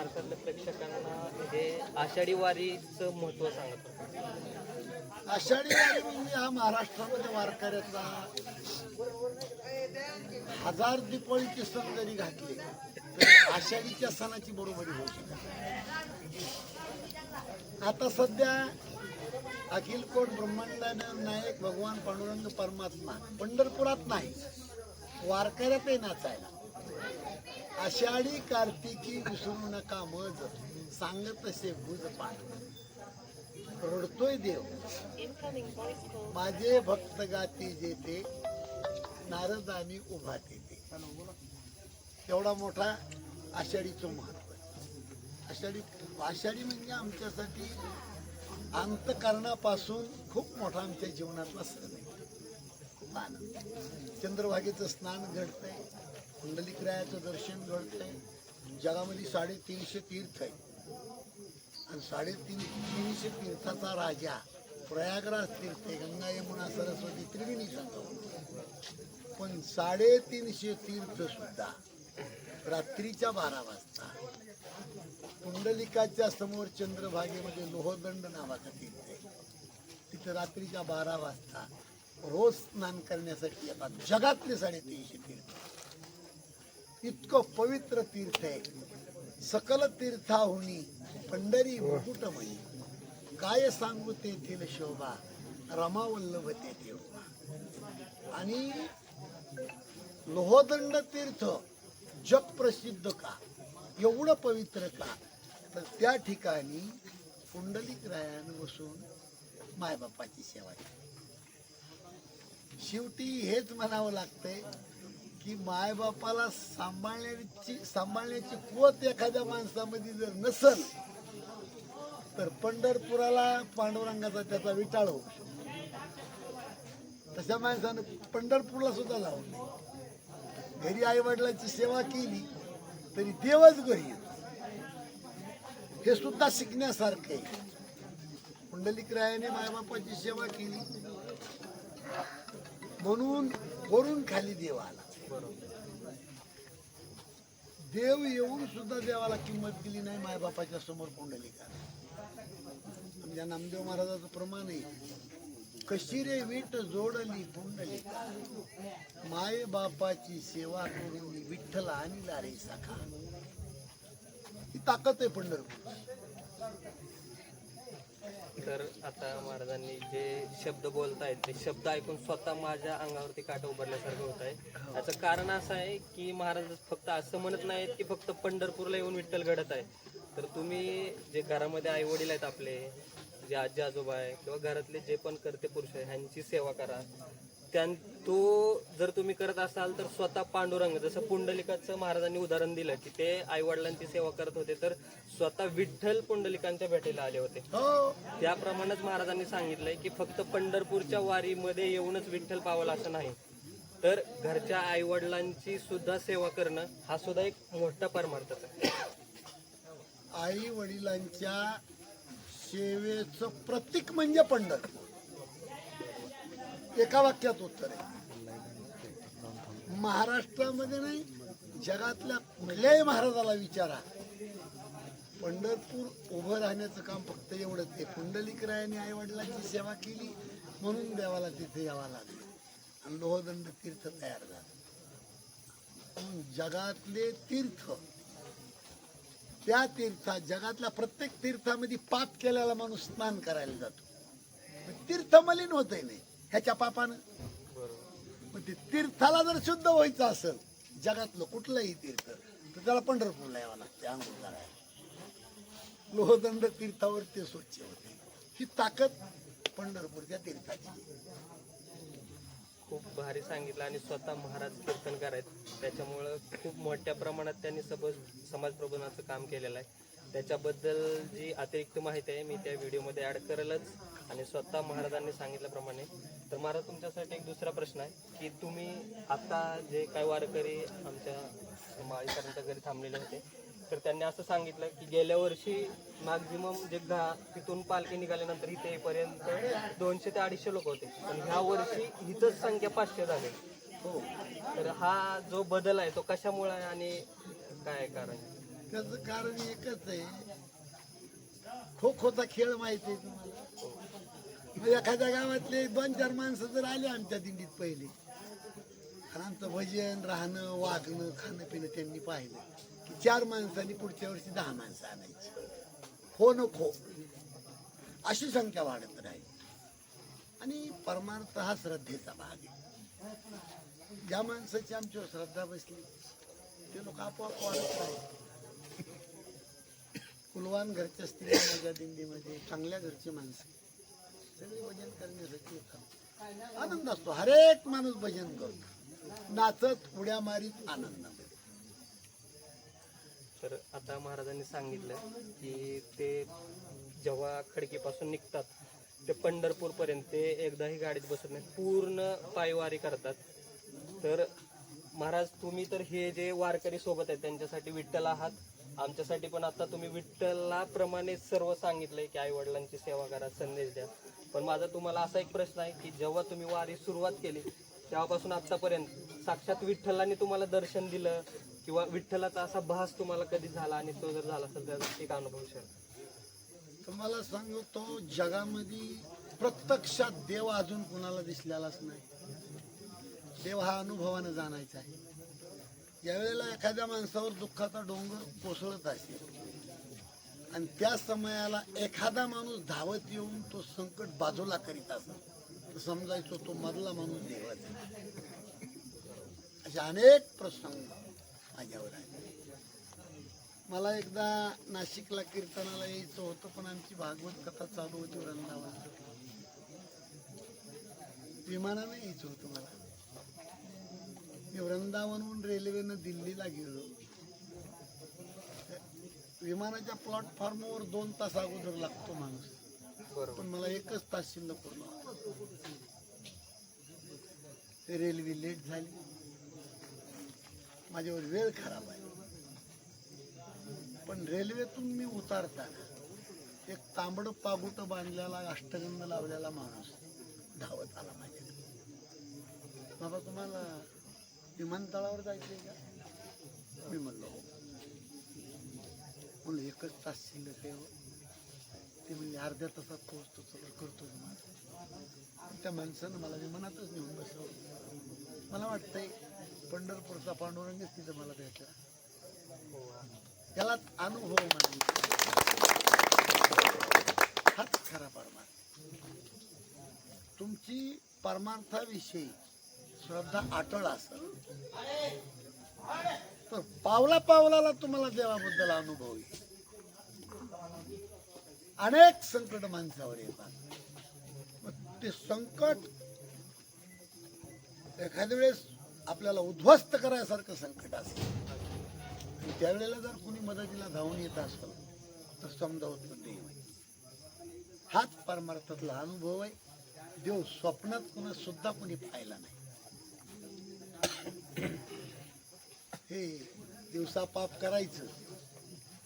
महाराष्ट्रातल्या प्रेक्षकांना हे आषाढी वारीचं महत्त्व सांगत होता. आषाढी वारी म्हणजे हा महाराष्ट्रामध्ये वारकऱ्याचा हजार दीपावलीचे सण जरी घातले आषाढीच्या सणाची बरोबरी होऊ शकते आता सध्या अखिल कोट ब्रह्मांडानं नायक भगवान पांडुरंग परमात्मा पंढरपुरात नाही. वारकऱ्यातही नाचायला. आषाढी कार्तिकी विसरू नका मज सांगत तसे भुज पाठ. रडतोय देव. माझे भक्त गाती जेते नारदानी उभा देते एवढा मोठा आषाढीचं महत्त्व आषाढी आषाढी म्हणजे आमच्यासाठी अंतकरणापासून खूप मोठा आमच्या जीवनातला सण आहे. खूप आनंद. चंद्रभागेचं स्नान घडतंय. कुंडलिकरायाचं दर्शन घडतंय. जगामध्ये साडेतीनशे तीर्थ आहे आणि साडेतीन तीनशे तीर्थाचा राजा प्रयागराज तीर्थ आहे गंगा यमुना सरस्वती त्रिवेणी संगम पण साडेतीनशे तीर्थ सुद्धा रात्रीच्या बारा वाजता कुंडलिकाच्या समोर चंद्रभागेमध्ये लोहदंड नावाचा तीर्थ आहे. तिथं रात्रीच्या बारा वाजता रोज स्नान करण्यासाठी येतात जगातले साडेतीनशे तीर्थ इतकं पवित्र तीर्थ आहे. सकल तीर्थाहुनी पंढरी मुकुटमयी. काय सांगू तेथील शोभा रमावल्लभ तेथे आणि लोहदंड तीर्थ जग प्रसिद्ध का? एवढं पवित्र का? तर त्या ठिकाणी पुंडलिक रायानं बसून मायबापाची सेवा केली. शेवटी हेच म्हणावं लागतंय की मायबापाला सांभाळण्याची सांभाळण्याची कुवत एखाद्या माणसामध्ये जर नसल तर पंढरपुराला पांडुरंगाचा त्याचा विटाळ होऊ तशा माणसानं पंढरपूरला सुद्धा लावून घरी आई वडिलांची सेवा केली तरी देवच घरी हे सुद्धा शिकण्यासारखं आहे. पुंडलिक रायाने मायबापाची सेवा केली. म्हणून वरून खाली देव आला. देव येऊन सुद्धा देवाला किंमत दिली नाही मायबापाच्या समोर पुंडलिका आमच्या नामदेव महाराजाचं प्रमाण आहे कशी रे विट जोडली पुंडलिका माय बापाची सेवा करून विठ्ठल आणि लारे सखा. ही ताकद आहे पंढरपूर तर आता महाराजांनी जे शब्द बोलतायत ते शब्द ऐकून स्वतः माझ्या अंगावरती काटा उभारल्यासारखं होत आहे याचं कारण असं आहे की महाराज फक्त असं म्हणत नाहीत की फक्त पंढरपूरला येऊन विठ्ठल घडत आहे. तर तुम्ही जे घरामध्ये आई वडील आहेत आपले जे आजी आजोबा आहे किंवा घरातले जे पण करते पुरुष आहे ह्यांची सेवा करा. त्यां तो जर तुम्ही करत असाल तर स्वतः पांडुरंग जसं पुंडलिकाचं महाराजांनी उदाहरण दिलं की ते आई वडिलांची सेवा करत होते तर स्वतः विठ्ठल पुंडलिकांच्या भेटीला आले होते. हो. त्याप्रमाणेच महाराजांनी सांगितलंय की फक्त पंढरपूरच्या वारीमध्ये येऊनच विठ्ठल पावला असं नाही. तर घरच्या आई वडिलांची सुद्धा सेवा करणं हा सुद्धा एक मोठा परमार्थच आहे. आई वडिलांच्या सेवेचं प्रतीक म्हणजे पंढरपूर. एका वाक्यात उत्तर आहे. महाराष्ट्रामध्ये नाही जगातल्या कुठल्याही महाराजाला विचारा. पंढरपूर उभं राहण्याचं काम फक्त एवढंच आहे. पुंडलिक रायाने आई वडिलांची सेवा केली म्हणून देवाला तिथे यावं लागलं. आणि लोहदंड तीर्थ तयार झालं. जगातले तीर्थ त्या तीर्थात जगातल्या प्रत्येक तीर्थामध्ये पाप केलेला माणूस स्नान करायला जातो. मग तीर्थ मलिन नाही. ह्याच्या पापानं? बरोबर मग ते तीर्थाला जर शुद्ध व्हायचं असेल जगातलं कुठलंही तीर्थ तर त्याला पंढरपूरला यावं लागते आंघोळ करायला. लोहदंड तीर्थावर ते स्वच्छ होते. ही ताकद पंढरपूरच्या तीर्थाची. खूप भारी सांगितलं आणि स्वतः महाराज कीर्तनकार आहेत. त्याच्यामुळं खूप मोठ्या प्रमाणात त्यांनी सबज समाज प्रबोधनाचं काम केलेलं आहे. त्याच्याबद्दल जी अतिरिक्त माहिती आहे मी त्या व्हिडिओमध्ये ॲड करेलच. आणि स्वतः महाराजांनी सांगितल्याप्रमाणे तर मला तुमच्यासाठी एक दुसरा प्रश्न आहे की तुम्ही आता जे काय वारकरी आमच्या माळीकरांच्या घरी थांबलेले होते तर त्यांनी असं सांगितलं की गेल्या वर्षी मॅक्झिमम जे घा तिथून पालखी निघाल्यानंतर इथे येईपर्यंत दोनशे ते अडीचशे लोक होते. पण ह्या वर्षी हिचंच संख्या पाचशे झाली. हो. तर हा जो बदल आहे तो कशामुळे आहे आणि काय कारण त्याचं कारण एकच आहे. खो खोचा खेळ माहिती आहे तुम्हाला. मग एखाद्या गावातले दोन चार माणसं जर आले आमच्या दिंडीत पहिले. आणि आमचं भजन राहणं वागणं खाणं पिणं त्यांनी पाहिलं. की चार माणसांनी पुढच्या वर्षी दहा माणसं आणायची. हो न खो अशी संख्या वाढत राहील. आणि परमार्थ हा श्रद्धेचा भाग आहे. ज्या माणसाची आमच्यावर श्रद्धा बसली ते लोक आपोआप वाढत राहील. कुलवान घरच्या स्त्रिया माझ्या दिंडीमध्ये चांगल्या घरची माणसं. सगळे भजन करण्यासाठी येतात आनंद असतो. हरेक माणूस भजन करतो. नाचत उड्या मारीत आनंद. तर आता महाराजांनी सांगितलं की ते जेव्हा खडकीपासून निघतात ते पंढरपूर पर्यंत ते एकदाही गाडीत बसत नाही पूर्ण पायवारी करतात. तर महाराज तुम्ही तर हे जे वारकरी सोबत आहेत त्यांच्यासाठी विठ्ठल आहात. आमच्यासाठी पण आता तुम्ही विठ्ठलाप्रमाणे सर्व सांगितलंय की आई वडिलांची सेवा करा संदेश द्या. पण माझा तुम्हाला असा एक प्रश्न आहे की जेव्हा तुम्ही वारी सुरुवात केली तेव्हापासून आतापर्यंत साक्षात विठ्ठलाने तुम्हाला दर्शन दिलं किंवा विठ्ठलाचा असा भास तुम्हाला कधी झाला आणि तो जर झाला असेल त्याचा एक अनुभव शेअर तुम्हाला सांगतो जगामध्ये प्रत्यक्षात देव अजून कुणाला दिसलेलाच नाही. देव हा अनुभवानं जाणायचा आहे. ज्यावेळेला एखाद्या माणसावर दुःखाचा डोंगर कोसळत असेल आणि त्या समयाला एखादा माणूस धावत येऊन तो संकट बाजूला करीत असा समजायचो तो मधला माणूस देवाचा असे अनेक प्रसंग माझ्यावर आहे मला एकदा नाशिकला कीर्तनाला यायचं होतं पण आमची भागवत कथा चालू होती वृंदावन. विमानानं यायचं होतं मला. मी वृंदावनहून रेल्वेनं दिल्लीला गेलो. विमानाच्या प्लॅटफॉर्मवर दोन तास अगोदर लागतो माणूस. पण मला एकच तास शिल्लक पूर्ण रेल्वे लेट झाली. माझ्यावर वेळ खराब आहे. पण रेल्वेतून मी उतारताना एक तांबड पागुट बांधलेला अष्टगंध लावलेला माणूस धावत आला माझ्याकडे. बाबा तुम्हाला विमानतळावर जायचंय का? मी म्हणलो हो. म्हणलं एकच तास शिल्लक आहे ते म्हणजे अर्ध्या तासात पोहोचतो सगळं करतो त्या माणसानं मला विमानातच नेऊन बसवलं. मला वाटतंय पंढरपूरचा पांडुरंगच तिथं मला भेटला. त्याला अनुभव म्हणायचा. हाच खरा परमार्थ. तुमची परमार्थाविषयी श्रद्धा अटळ असेल. तर पावला पावलाला तुम्हाला देवाबद्दल अनुभव येईल अनेक संकट माणसावर येतात. मग ते संकट एखाद्या वेळेस आपल्याला उद्ध्वस्त करायसारखं संकट असतं. त्यावेळेला जर कुणी मदतीला धावून येत असलं तर समजावत देव आहे. हाच परमार्थातला अनुभव आहे. देव स्वप्नात कुणा सुद्धा कुणी पाहिला नाही. हे दिवसा पाप करायचं.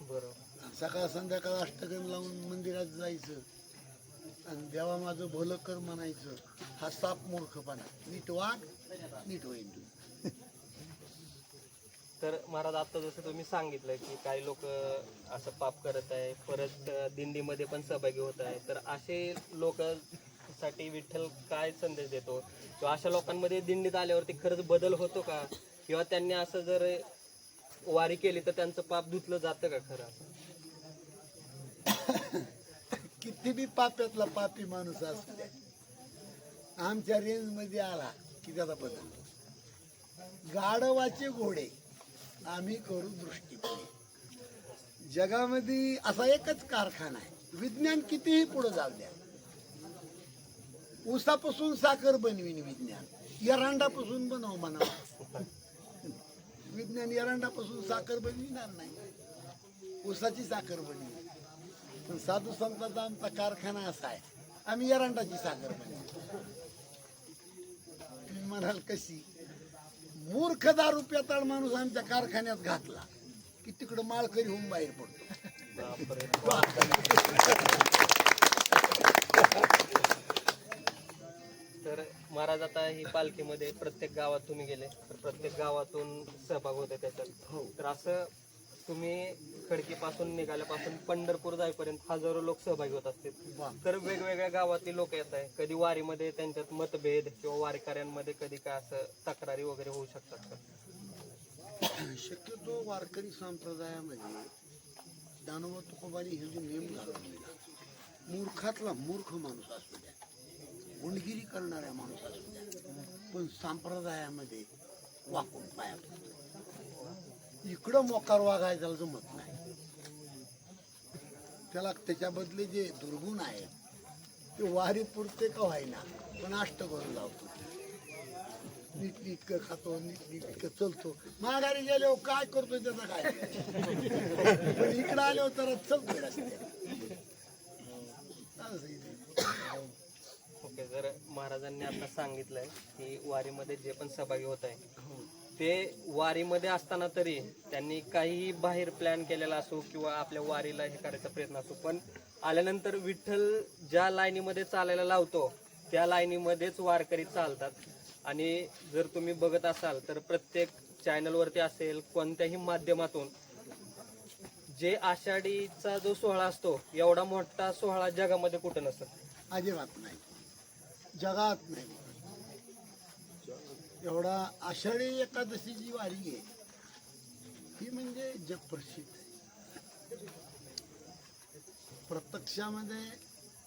बरोबर. सकाळ संध्याकाळ अष्टगण लावून मंदिरात जायचं. आणि देवा माझं भलं कर म्हणायचं. हा साप मूर्खपणा. नीट वाग नीट होईल तर महाराज आता जसं तुम्ही सांगितलं की काही लोक असं पाप करत आहे परत दिंडीमध्ये पण सहभागी होत आहे. तर असे लोक साठी विठ्ठल काय संदेश देतो? किंवा अशा लोकांमध्ये दिंडीत आल्यावरती खरंच बदल होतो का? किंवा त्यांनी असं जर वारी केली तर त्यांचं पाप धुतलं जातं का खरं? किती बी पाप्यातला पापी माणूस असतो आमच्या रेंजमध्ये आला की त्याचा बदल. गाढवाचे घोडे आम्ही करू दृष्टीपणे. जगामध्ये असा एकच कारखाना आहे. विज्ञान कितीही पुढे जाऊ द्या. ऊसापासून साखर बनवीन विज्ञान. एरांडापासून बनव म्हणा. विज्ञान एरांडापासून साखर बनविणार नाही. ऊसाची साखर बनवी पण साधू संतांचा आमचा कारखाना असा आहे. आम्ही एरंडाची साखर बनवतो तुम्ही म्हणाल कशी? मूर्ख दारू पेताळ माणूस आमच्या कारखान्यात घातला की तिकडं माळकरी होऊन बाहेर पडतो. महाराज आता ही पालखीमध्ये प्रत्येक गावात तुम्ही गेले तर प्रत्येक गावातून सहभाग होते त्याच्यात. हो. तर असं तुम्ही खडकीपासून निघाल्यापासून पंढरपूर जाईपर्यंत हजारो लोक सहभागी होत असतील. तर वेगवेगळ्या गावातली लोक येत आहे कधी वारीमध्ये त्यांच्यात मतभेद किंवा वारकऱ्यांमध्ये कधी काय असं तक्रारी वगैरे होऊ शकतात का? शक्यतो वारकरी संप्रदायामध्ये दानव तुकोबानी हे जो नेम घालवलेला मूर्खातला मूर्ख माणूस असू द्या. गुंडगिरी करणाऱ्या माणूस पण संप्रदायामध्ये वाकून पाया इकडं मोकार वागायचा जमत नाही. त्याला त्याच्याबदले जे दुर्गुण आहेत ते वारी पुरते का व्हायना पण अष्ट करून लावतो. नीट इतकं खातो नीट इतकं चलतो. माघारी गेल्यावर काय करतोय त्याचा काय? पण इकडं आल्यावर तर चलतोय रस्त्याने. असं इथे. ओके जर महाराजांनी आता सांगितलंय की वारीमध्ये जे पण सहभागी होत आहे हो. ते वारीमध्ये असताना तरी त्यांनी काहीही बाहेर प्लॅन केलेला असो किंवा आपल्या वारीला हे करायचा प्रयत्न असो पण आल्यानंतर विठ्ठल ज्या लाईनीमध्ये चालायला लावतो त्या लाईनीमध्येच वारकरी चालतात. आणि जर तुम्ही बघत असाल तर प्रत्येक चॅनलवरती असेल कोणत्याही माध्यमातून जे आषाढीचा जो सोहळा असतो एवढा मोठा सोहळा जगामध्ये कुठं नसत अजिबात नाही. जगात नाही. एवढा आषाढी एकादशी जी वारी आहे. ही म्हणजे जगप्रसिद्ध आहे. प्रत्यक्षामध्ये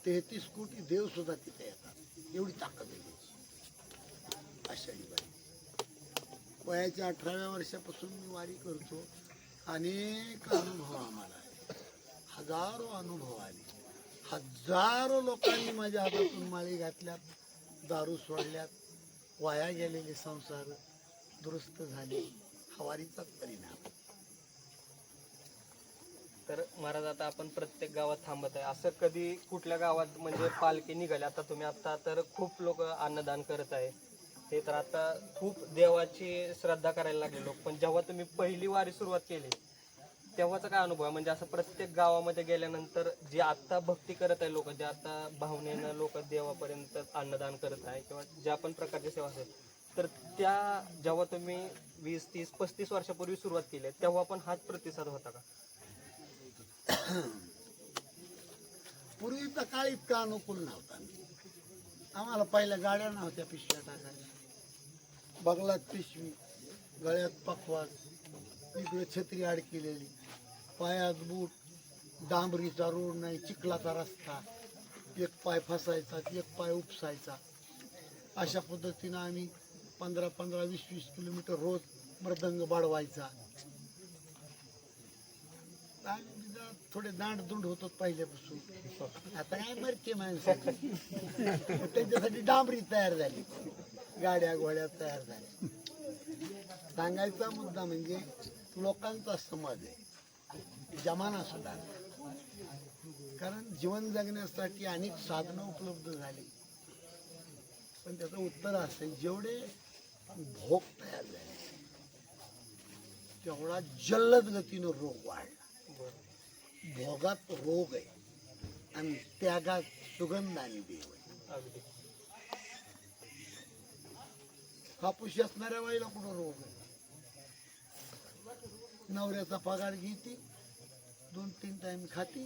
तेहतीस कोटी देव सुद्धा तिथे येतात. एवढी ताकद आहे आषाढी वारी. वयाच्या अठराव्या वर्षापासून मी वारी करतो. अनेक अनुभव आम्हाला आहे. हजारो अनुभव आले. हजारो लोकांनी माझ्या हातातून माळी घातल्यात दारू सोडल्यात वाया गेलेले संसार दुरुस्त झाले हवारीचाच परिणाम. तर महाराज आता आपण प्रत्येक गावात थांबत आहे. असं कधी कुठल्या गावात म्हणजे पालखी निघाली आता तुम्ही आता तर खूप लोक अन्नदान करत आहे. ते तर आता खूप देवाची श्रद्धा करायला लागले लोक. पण जेव्हा तुम्ही पहिली वारी सुरुवात केली तेव्हाचा काय अनुभव आहे? म्हणजे असं प्रत्येक गावामध्ये गेल्यानंतर जे आता भक्ती करत आहे लोक जे आता भावनेनं लोक देवापर्यंत अन्नदान करत आहे किंवा ज्या पण प्रकारची सेवा असेल तर त्या जेव्हा तुम्ही वीस तीस पस्तीस वर्षापूर्वी सुरुवात केली तेव्हा पण हाच प्रतिसाद होता का? पूर्वीचा काळ इतका अनुकूल नव्हता. आम्हाला पहिल्या गाड्या नव्हत्या पिशव्या टाकायला बगलात पिशवी गळ्यात पखवाज इकडे छत्री आड केलेली. पायात बूट डांबरीचा रोड नाही चिखलाचा रस्ता. एक पाय फसायचा एक पाय उपसायचा. अशा पद्धतीनं आम्ही पंधरा पंधरा वीस वीस किलोमीटर रोज मृदंग बाळवायचा थोडे दांडदुंड होतात होतो पहिल्यापासून. आता काय मरते माणसं? त्यांच्यासाठी डांबरी तयार झाली. गाड्या घोड्या तयार झाल्या. सांगायचा मुद्दा म्हणजे लोकांचा समाज आहे. जमाना सुद्धा कारण जीवन जगण्यासाठी अनेक साधनं उपलब्ध झाली. पण त्याचं उत्तर असं जेवढे भोग तयार झाले तेवढा जल्लद गतीनं रोग वाढला. भोगात रोग आहे आणि त्यागात सुगंध आणि देव आहे. कापूस असणाऱ्या बाईला कुठं रोग आहे? नवऱ्याचा पगार घेते दोन तीन टाइम खाती.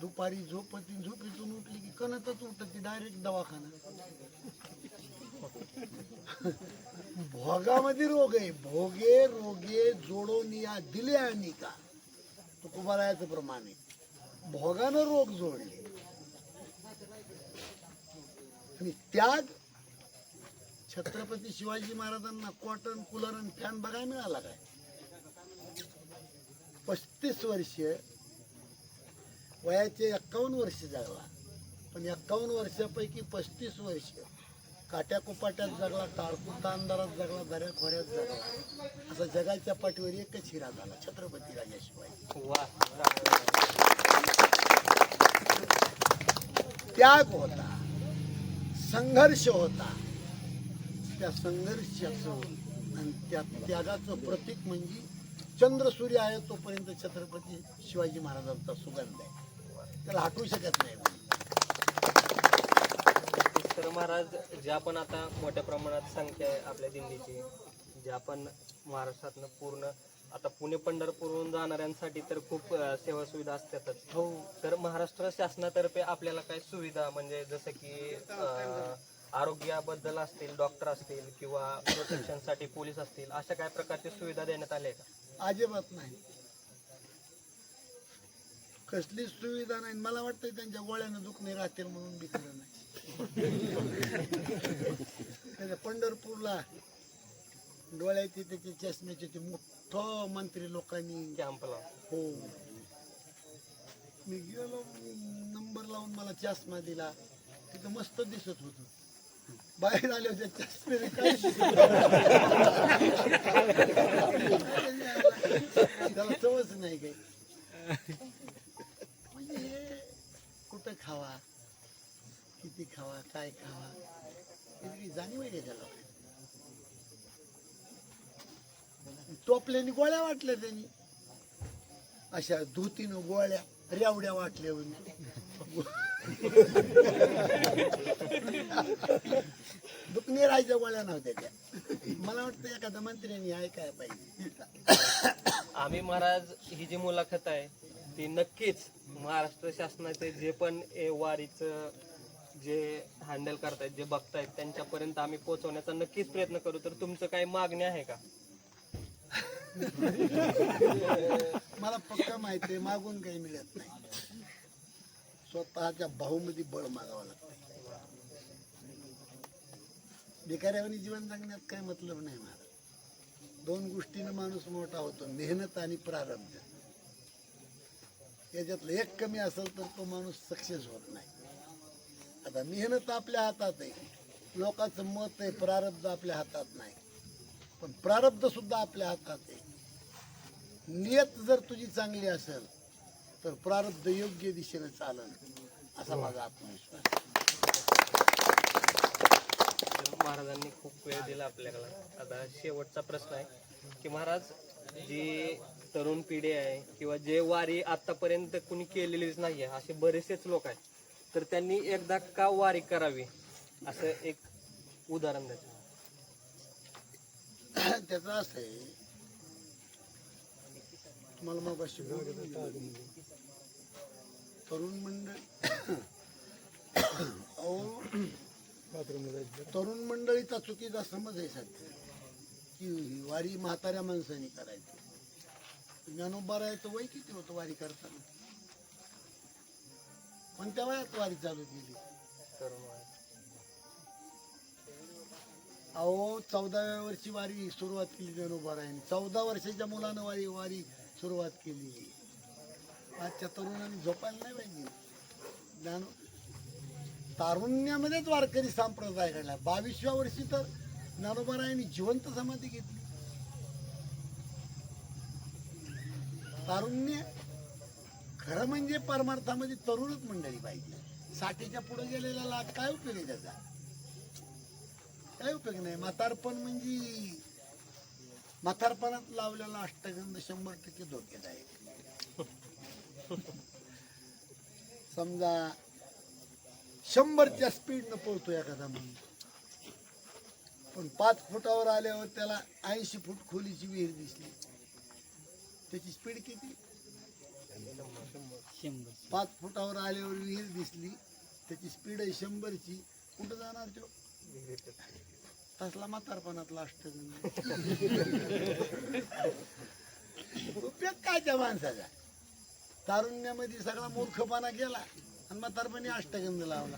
दुपारी झोपती झोपेतून उठली की कणतच उठती डायरेक्ट दवाखाना. भोगामध्ये रोग आहे. भोगे रोगे जोडून या दिले आणि का तुकोबारायाचं प्रमाण आहे. भोगानं रोग जोडले. आणि त्याग छत्रपती शिवाजी महाराजांना कॉटन कूलर आणि फॅन बघायला मिळाला काय? पस्तीस वर्ष वयाचे एक्कावन्न वर्ष जगला पण एक्कावन्न वर्षापैकी पस्तीस वर्ष काट्या कुपाट्यात जगला टाळकुटा अंधारात जगला दऱ्या खोऱ्यात जगला. असा जगाच्या पाठीवर एकच हिरा झाला छत्रपती राजा शिवाजी वा. त्याग होता संघर्ष होता. त्या संघर्षाचं आणि त्या त्यागाचं प्रतीक म्हणजे चंद्र सूर्य आहे तोपर्यंत छत्रपती शिवाजी महाराजांचा सुगंध आहे. त्याला हटवू शकत नाही तर महाराज ज्या पण आता मोठ्या प्रमाणात संख्या आहे आपल्या दिंडीची ज्या पण महाराष्ट्रातनं पूर्ण आता पुणे पंढरपूरहून जाणाऱ्यांसाठी तर खूप सेवा सुविधा असतातच हो. तर महाराष्ट्र शासनातर्फे आपल्याला काय सुविधा म्हणजे जसं की आरोग्याबद्दल असतील डॉक्टर असतील किंवा प्रोटेक्शनसाठी पोलीस असतील अशा काय प्रकारची सुविधा देण्यात आल्या का अजिबात नाही. कसलीच सुविधा नाही. मला वाटतं त्यांच्या गोळ्यानं दुखणे राहतील म्हणून खरं नाही. पंढरपूरला डोळ्याची त्याची चष्म्याचे ते मोठं मंत्री लोकांनी कॅम्पला हो. मी गेलो नंबर लावून मला चष्मा दिला. तिथं मस्त दिसत होत. बाहेर आले होते चष्मे काय त्याला चवच नाही काही. म्हणजे हे कुठं खावा? किती खावा? काय खावा? इतकी जाणीव आहे त्याला? टोपल्याने गोळ्या वाटल्या त्यांनी. अशा धुतीनं गोळ्या रेवड्या वाटल्या दुखणे राहायच्या गोळ्या नव्हत्या त्या. मला वाटतं एखाद्या मंत्र्यांनी ऐकाय पाहिजे. आम्ही महाराज ही जी मुलाखत आहे ती नक्कीच महाराष्ट्र शासनाचे जे पण ए वारीचं जे हँडल करतायत जे बघतायत त्यांच्यापर्यंत आम्ही पोहोचवण्याचा नक्कीच प्रयत्न करू. तर तुमचं काही मागणी आहे का? मला पक्का माहिती आहे मागून काही मिळत नाही. स्वतःच्या भाऊमध्ये बळ मागावं लागतं. भिकाऱ्यावानी जीवन जगण्यात काय मतलब नाही मला दोन गोष्टीनं माणूस मोठा होतो मेहनत आणि प्रारब्ध. याच्यातलं एक कमी असेल तर तो माणूस सक्सेस होत नाही. आता मेहनत आपल्या हातात आहे. लोकांचं मत आहे प्रारब्ध आपल्या हातात नाही. पण प्रारब्ध सुद्धा आपल्या हातात आहे. नियत जर तुझी चांगली असेल तर प्रारब्ध योग्य दिशेने चालन असा माझा आत्मविश्वास आहे. तर महाराजांनी खूप वेळ दिला आपल्याला. आता शेवटचा प्रश्न आहे की महाराज जी तरुण पिढी आहे किंवा जे वारी आतापर्यंत कुणी केलेलीच नाहीये असे बरेचसेच लोक आहेत तर त्यांनी एकदा का वारी करावी? असं एक उदाहरण द्यायचं त्याचं असं आहे. तुम्हाला मग तरुण मंडळ. अहो तरुण मंडळीचा चुकीचा समज आहे सध्या की ही वारी म्हाताऱ्या माणसाने करायची. ज्ञानोबारायचं वय किती होतं वारी करताना? पण त्या वयात वारी चालू केली. अहो चौदाव्या वर्षी वारी सुरुवात केली ज्ञानोबारायने. चौदा वर्षाच्या मुलानं वारी वारी सुरुवात केली. आजच्या तरुणांनी झोपायला नाही पाहिजे. ज्ञान तारुण्यामध्येच वारकरी संप्रदाय घडला बावीसव्या वर्षी तर ज्ञानोबारायांनी जिवंत समाधी घेतली. तारुण्य खरं म्हणजे परमार्थामध्ये तरुणच मंडळी पाहिजे. साठीच्या पुढे गेलेला लाभ काय उपयोग आहे त्याचा? काय उपयोग नाही. म्हातारपण म्हणजे म्हातारपणात लावलेला अष्टगंध शंभर टक्के धोक्यादायक समजा शंभरच्या स्पीडनं पळतो एखादा माणूस. पण पाच फुटावर आल्यावर त्याला ऐंशी फूट खोलीची विहीर दिसली. त्याची स्पीड किती? पाच फुटावर आल्यावर विहीर दिसली त्याची स्पीड आहे शंभरची. कुठं जाणार तो? तसला म्हातारपणातला अष्टगंध उपयोग काय त्या माणसाचा? तारुण्यामध्ये सगळा मूर्खपणा गेला. आणि म्हातारपणी अष्टगंध लावला.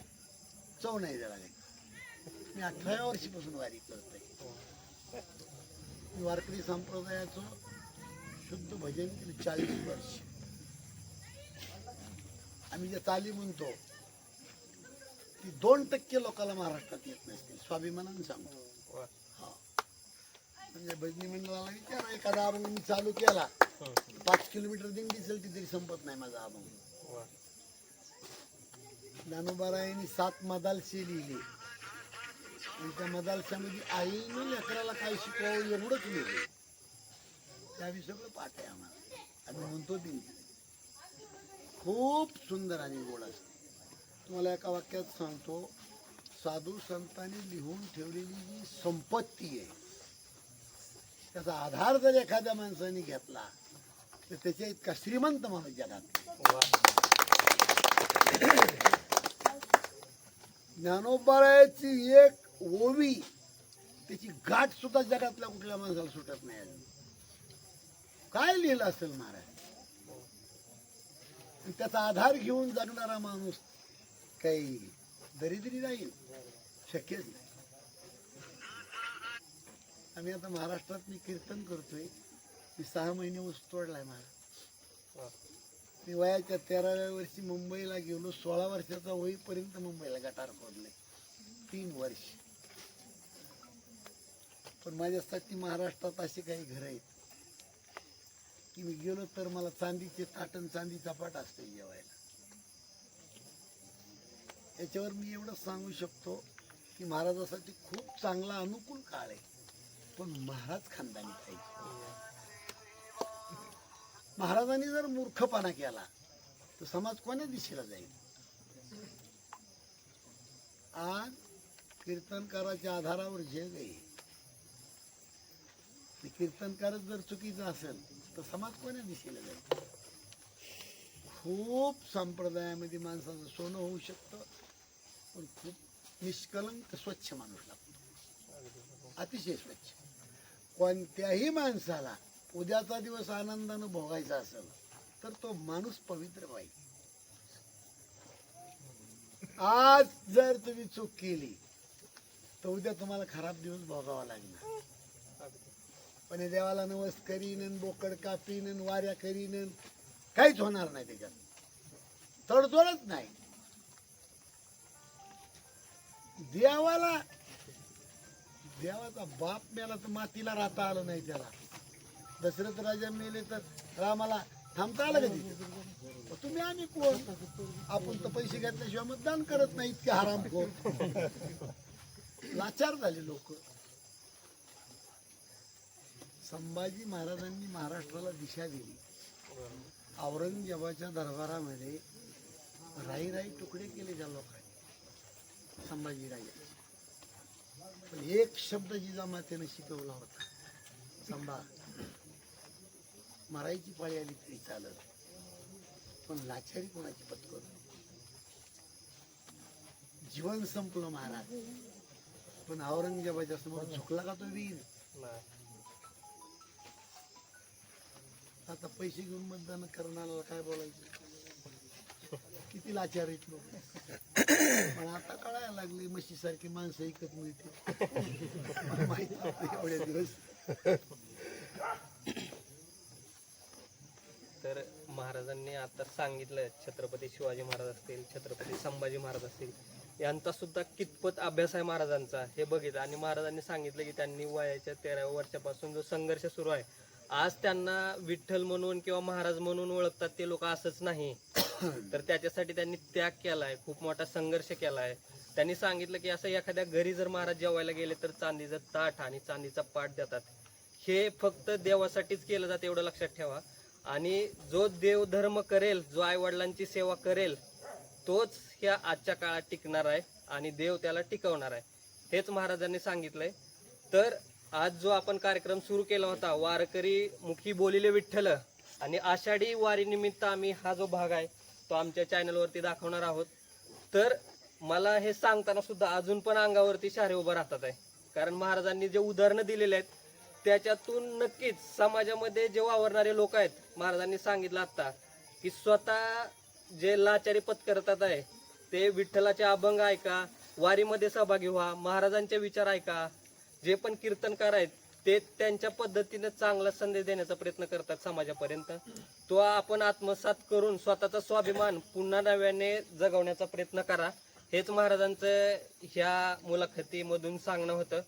चव नाही त्याला काही. मी अठराव्या वर्षीपासून वारी करतोय. मी वारकरी संप्रदायाचं शुद्ध भजन केलं चाळीस वर्ष. आम्ही जे चाली म्हणतो ती दोन टक्के लोकांना महाराष्ट्रात येत नसते स्वाभिमानाने सांगतो. हा. म्हणजे भजनी मंडळाला विचार एखादा अभंग मी चालू केला. पाच किलोमीटर दिंडी चलती तरी संपत नाही माझा अभंग ज्ञानोबारायांनी सात मदालशे लिहिले आणि त्या मदालशामध्ये आईने लेकराला काय शिकवावं एवढंच लिहिले. त्यावेळी सगळं पाठ आहे आम्हाला. आम्ही म्हणतो ती खूप सुंदर आणि गोड असते. तुम्हाला एका वाक्यात सांगतो साधू संतांनी लिहून ठेवलेली जी संपत्ती आहे त्याचा आधार जर एखाद्या माणसाने घेतला तर त्याच्या इतका श्रीमंत माणूस जगात ज्ञानोबारायाची एक ओवी त्याची गाठ सुद्धा जगातल्या कुठल्या माणसाला सुटत नाही. अजून. काय लिहिलं असेल महाराज? त्याचा आधार घेऊन जगणारा माणूस काही दरिद्री राहील शक्यच नाही. आम्ही आता महाराष्ट्रात मी कीर्तन करतोय. मी सहा महिने ऊस तोडलाय महाराज. मी वयाच्या तेराव्या वर्षी मुंबईला गेलो. सोळा वर्षाचा होईपर्यंत मुंबईला गटार फोडले तीन वर्ष. पण माझ्यासाठी महाराष्ट्रात असे काही घरं आहेत. की मी गेलो तर मला चांदीचे ताटण चांदीचा पाट असते जेवायला. याच्यावर मी एवढंच सांगू शकतो की महाराजासाठी खूप चांगला अनुकूल काळ आहे. पण महाराज खानदानी पाहिजे महाराजांनी जर मूर्खपणा केला तर समाज कोण्या दिशेला जाईल? आज कीर्तनकाराच्या आधारावर जे आहे. ते कीर्तनकारच जर चुकीचं असेल तर समाज कोण्या दिशेला जाईल? खूप संप्रदायामध्ये माणसाचं सोनं होऊ शकतं पण खूप निष्कलंक स्वच्छ माणूस लागतो. अतिशय स्वच्छ. कोणत्याही माणसाला उद्याचा दिवस आनंदानं भोगायचा असेल तर तो माणूस पवित्र पाहिजे आज जर तुम्ही चूक केली तर उद्या तुम्हाला खराब दिवस भोगावा लागणार. पण देवाला नवस करीन बोकड कापीन वाऱ्या करीन काहीच होणार नाही त्याच्यात. तडजोडच नाही. देवाला देवाचा बाप मेला तर मातीला राहता आलं नाही त्याला. दशरथ राजा मेले तर रामाला थांबता आलं का तिथे? तुम्ही आम्ही कोण? आपण तर पैसे घेतल्याशिवाय मतदान करत नाही इतके हराम लाचार झाले लोक. संभाजी महाराजांनी महाराष्ट्राला दिशा दिली. औरंगजेबाच्या दरबारामध्ये राई राई तुकडे केले त्या लोकांनी. संभाजी राजा. पण एक शब्द जिजामातेनं शिकवला होता. संभा मरायची पाळी आली तरी चालत. पण लाचारी कोणाची पत्कर? जीवन संपलं महाराज. पण औरंगजेबाच्या समोर झुकला का तो वीर? आता पैसे घेऊन मतदान करणाऱ्याला काय बोलायचं? किती लाचार आहेत लोक. पण आता कळायला लागले म्हशीसारखी माणसं एकच मिळते माहिती दिवस. तर महाराजांनी आता सांगितलं छत्रपती शिवाजी महाराज असतील छत्रपती संभाजी महाराज असतील यांचा सुद्धा कितपत अभ्यास आहे महाराजांचा हे बघितलं. आणि महाराजांनी सांगितलं की त्यांनी वयाच्या तेराव्या वर्षापासून जो संघर्ष सुरू आहे आज त्यांना विठ्ठल म्हणून किंवा महाराज म्हणून ओळखतात ते लोक असंच नाही. तर त्याच्यासाठी त्यांनी त्याग केलाय खूप मोठा संघर्ष केलाय. त्यांनी सांगितलं की असं एखाद्या घरी जर महाराज जेवायला गेले तर चांदीचं ताट आणि चांदीचा पाठ देतात. हे फक्त देवासाठीच केलं जातं एवढं लक्षात ठेवा. आणि जो देव धर्म करेल जो आईवडिलांची सेवा करेल तोच ह्या आजच्या काळात टिकणार आहे आणि देव त्याला टिकवणार आहे. हेच महाराजांनी सांगितलंय. तर आज जो आपण कार्यक्रम सुरू केला होता वारकरी मुखी बोलिले विठ्ठल आणि आषाढी वारीनिमित्त आम्ही हा जो भाग आहे तो आमच्या चॅनलवरती दाखवणार आहोत. तर मला हे सांगताना सुद्धा अजून पण अंगावरती शारे उभं राहतात आहे. कारण महाराजांनी जे उदाहरणं दिलेले आहेत त्याच्यातून नक्कीच समाजामध्ये जे वावरणारे लोक आहेत महाराजांनी सांगितलं आत्ता की स्वतः जे लाचारी पत्करतात आहे ते विठ्ठलाचे अभंग ऐका वारीमध्ये सहभागी व्हा महाराजांचे विचार ऐका जे पण कीर्तनकार आहेत ते त्यांच्या पद्धतीने चांगला संदेश देण्याचा प्रयत्न करतात समाजापर्यंत. तो आपण आत्मसात करून स्वतःचा स्वाभिमान पुन्हा नव्याने जगवण्याचा प्रयत्न करा. हेच महाराजांचं ह्या मुलाखतीमधून सांगणं होतं.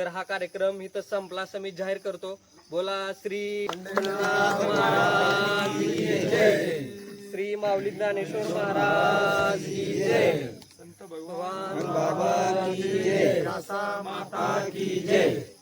तर हा कार्यक्रम इथं संपला. असं मी जाहीर करतो. बोला श्री श्री माऊली ज्ञानेश्वर महाराज संत भगवान बाबा की जय. माता की जय.